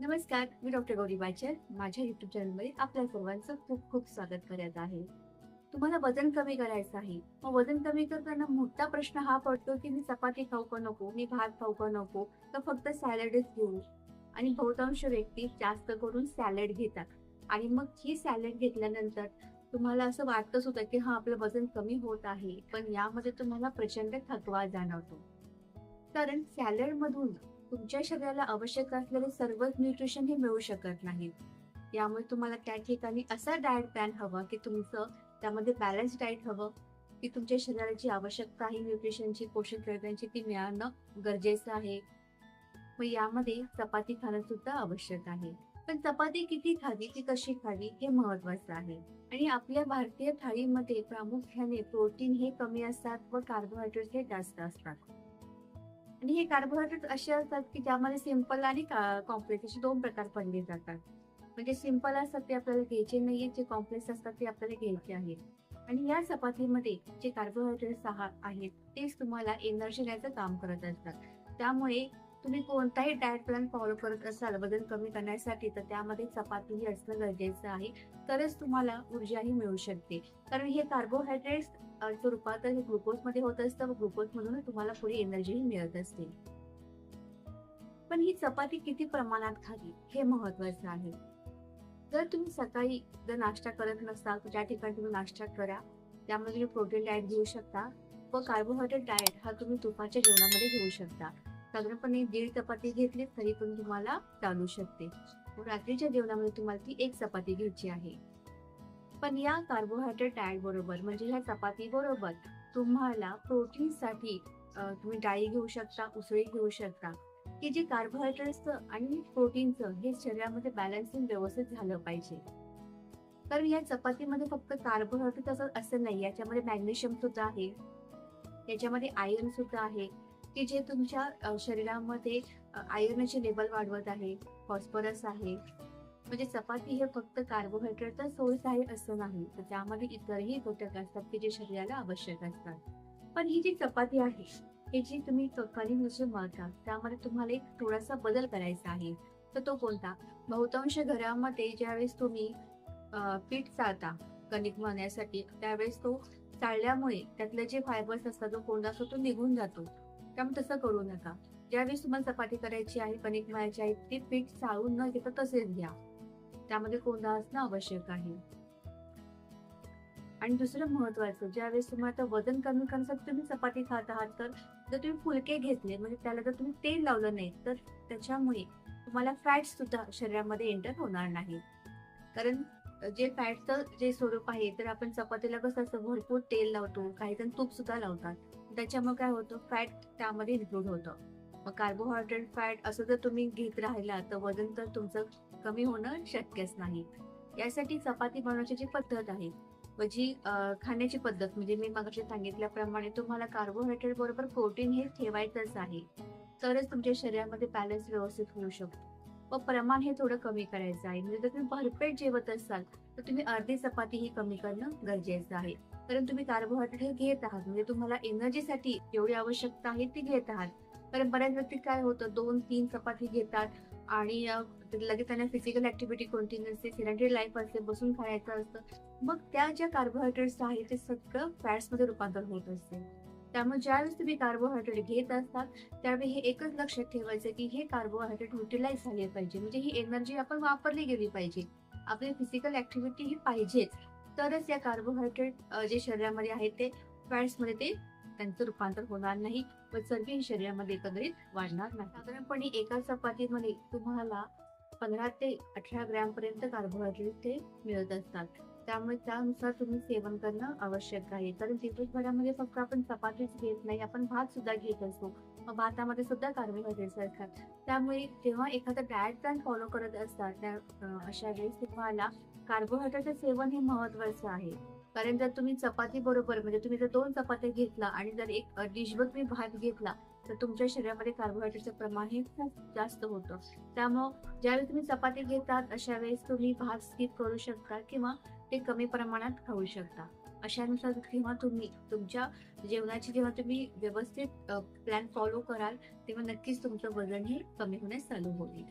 नमस्कार मी डॉक्टर गौरी बाचर. माझ्या युट्यूब चॅनलमध्ये आपल्या सर्वांचं खूप खूप स्वागत करत आहे. तुम्हाला वजन कमी करायचं आहे. मग वजन कमी करताना मोठा प्रश्न हा पडतो की मी चपाती खाऊ का नको मी भात खाऊ का नको तर फक्त सॅलडच घेऊ आणि बहुतांश व्यक्ती जास्त करून सॅलड घेतात. आणि मग ही सॅलड घेतल्यानंतर तुम्हाला असं वाटतं सुद्धा की हा आपलं वजन कमी होत आहे. पण यामध्ये तुम्हाला प्रचंड थकवा जाणवतो. कारण सॅलडमधून तुमच्या शरीराला आवश्यक असलेले सर्वच न्यूट्रिशन हे मिळू शकत नाही. यामुळे तुम्हाला त्या ठिकाणी असा डाएट प्लॅन हवा की तुमचं त्यामध्ये बॅलन्स डाएट हवं की तुमच्या शरीराची आवश्यकता आहे न्यूट्रिशनची पोषक द्रव्यांची ती मिळणं गरजेचं आहे. मग यामध्ये चपाती खाणं सुद्धा आवश्यक आहे. पण चपाती किती खावी ती कशी खावी हे महत्वाचं आहे. आणि आपल्या भारतीय थाळीमध्ये प्रामुख्याने प्रोटीन हे कमी असतात व कार्बोहायड्रेट हे जास्त असतात. आणि हे कार्बोहायड्रेट असे असतात की ज्यामध्ये सिंपल आणि कॉम्प्लेक्स असे दोन प्रकार पडले जातात. म्हणजे सिंपल असतात ते आपल्याला घ्यायचे नाहीये जे कॉम्प्लेक्स असतात ते आपल्याला घ्यायचे आहेत. आणि या चपातीमध्ये जे कार्बोहायड्रेट्स आहेत तेच तुम्हाला एनर्जी देण्याचं काम करत असतात. त्यामुळे तुम्ही कोणताही डाएट प्लॅन फॉलो करत असाल वजन कमी करण्यासाठी तर त्यामध्ये चपाती ही असणं गरजेचं आहे. तरच तुम्हाला ऊर्जाही मिळू शकते. कारण हे कार्बोहायड्रेट्स चं रूपांतर हे ग्लुकोजमध्ये होत असतं व ग्लुकोजमधून तुम्हाला पुढे एनर्जीही मिळत असते. पण ही चपाती किती प्रमाणात खावी हे महत्वाचं आहे. जर तुम्ही सकाळी जर नाश्ता करत नसाल तर त्या ठिकाणी तुम्ही नाश्ता करा त्यामध्ये तुम्ही प्रोटीन डाएट घेऊ शकता. व कार्बोहायड्रेट डाएट हा तुम्ही तुपाच्या जेवणामध्ये घेऊ शकता. साधारणपणे दीड चपाती घेतली तरी पण तुम्हाला चालू शकते. रात्रीच्या जेवणामध्ये तुम्हाला ती एक चपाती घ्यायची आहे. पण या कार्बोहायड्रेट डाएट बरोबर म्हणजे ह्या चपाती बरोबर तुम्हाला प्रोटीन साठी तुम्ही डाळी घेऊ शकता उसळी घेऊ शकता. की जे कार्बोहायड्रेटचं आणि प्रोटीनचं हे शरीरामध्ये बॅलन्सिंग व्यवस्थित झालं पाहिजे. कारण या चपातीमध्ये फक्त कार्बोहायड्रेट असं असं नाही याच्यामध्ये मॅग्नेशियम सुद्धा आहे. याच्यामध्ये आयर्न सुद्धा आहे. की जे तुमच्या शरीरामध्ये आयर्नचे लेवल वाढवत आहे फॉस्फरस आहे म्हणजे चपाती हे फक्त कार्बोहायड्रेटचा सोर्स आहे असं नाही. तर त्यामध्ये इतरही घटक असतात की जे शरीराला आवश्यक असतात. पण ही जी चपाती आहे हे जी तुम्ही कणिक मळता त्यामध्ये तुम्हाला एक थोडासा बदल करायचा आहे. तर तो कोणता? बहुतांश घरामध्ये ज्यावेळेस तुम्ही पीठ चालता कणिक मळण्यासाठी त्यावेळेस तो चालल्यामुळे त्यातले जे फायबर्स असतात जो कोंडा असतो तो निघून जातो. त्यामुळे तसं करू नका. ज्यावेळेस तुम्हाला चपाती करायची आहे कणिक मळायची आहे ते पीठ चाळून न घेता तसेच घ्या. त्यामध्ये कोंडा असणं आवश्यक आहे. आणि दुसरं महत्वाचं ज्यावेळेस तुम्हाला आता वजन कमी करण्यासाठी तुम्ही चपाती खात आहात तर जर तुम्ही फुलके घेतले म्हणजे त्याला जर तुम्ही तेल लावलं नाही तर त्याच्यामुळे तुम्हाला फॅट सुद्धा शरीरामध्ये एंटर होणार नाही. कारण जे फॅटचं जे स्वरूप आहे तर आपण चपातीला कसं असतं भरपूर तेल लावतो काही जण तूप सुद्धा लावतात. त्याच्यामुळे काय होतं फॅट त्यामध्ये इन्क्लूड होतं. मग कार्बोहायड्रेट फॅट असं जर तुम्ही घेत राहिला तर वजन तर तुमचं कमी होणं शक्यच नाही. यासाठी चपाती बनवण्याची जी पद्धत आहे व जी खाण्याची पद्धत म्हणजे मी मागाशी सांगितल्याप्रमाणे तुम्हाला कार्बोहायड्रेट बरोबर प्रोटीन हे ठेवायचंच आहे. तरच तुमच्या शरीरामध्ये बॅलन्स व्यवस्थित होऊ शकतो. व प्रमाण हे थोडं कमी करायचं आहे. म्हणजे जर तुम्ही भरपेट जेवत असाल तर तुम्ही अर्धी चपाती ही कमी करणं गरजेचं आहे. कारण तुम्ही कार्बोहायड्रेट हे घेत आहात म्हणजे तुम्हाला एनर्जीसाठी जेवढी आवश्यकता आहे ती घेत आहात. कारण बऱ्याच व्यक्ती काय होतं दोन तीन चपाती घेतात आणि लगेच त्यांना फिजिकल ऍक्टिव्हिटी कोणती नसते सिलेंडरी लाईफ असते बसून खायचं असतं. मग त्या ज्या कार्बोहायड्रेट्स आहेत ते सगळं फॅट्समध्ये रूपांतर होत असते. त्यामुळे ज्यावेळेस तुम्ही कार्बोहायड्रेट घेत असतात त्यावेळी हे एकच लक्षात ठेवायचं की हे कार्बोहायड्रेट युटिलाइज झाले पाहिजे. म्हणजे ही एनर्जी आपण वापरली गेली पाहिजे. आपली फिजिकल ऍक्टिव्हिटी ही पाहिजेच. तरच या कार्बोहायड्रेट जे शरीरामध्ये आहेत ते फॅट्समध्ये ते त्यांचं रूपांतर होणार नाही व चरबी शरीरामध्ये एकंदरीत वाढणार नाही. साधारणपणे एका चपातीमध्ये तुम्हाला पंधरा ते अठरा ग्रॅम पर्यंत कार्बोहायड्रेट ते मिळत असतात. त्यामुळे त्यानुसार तुम्ही सेवन करणं आवश्यक आहे. कारण दिवसभरामध्ये फक्त आपण चपातीच घेत नाही आपण भात सुद्धा घेत असतो. भातामध्ये सुद्धा कार्बोहायड्रेट्स असतात त्यामुळे जेव्हा एखादा डायट प्लॅन फॉलो करत असतात त्या अशा वेळेस तुम्हाला कार्बोहायड्रेटचं सेवन हे महत्वाचं आहे. कारण जर तुम्ही चपाती बरोबर म्हणजे तुम्ही जर दोन चपात्या घेतला आणि जर एक डिशभर तुम्ही भात घेतला तर तुमच्या शरीरामध्ये कार्बोहायड्रेटचं प्रमाण हे खूप जास्त होतं. त्यामुळं ज्यावेळी तुम्ही चपाती घेतात अशा वेळेस तुम्ही भात स्किप करू शकता किंवा ते कमी प्रमाणात खाऊ शकता. अशानुसार जेव्हा तुम्ही तुमच्या जेवणाची जेव्हा तुम्ही व्यवस्थित प्लॅन फॉलो कराल तेव्हा नक्कीच तुमचं वजन हे कमी होण्यास चालू होईल.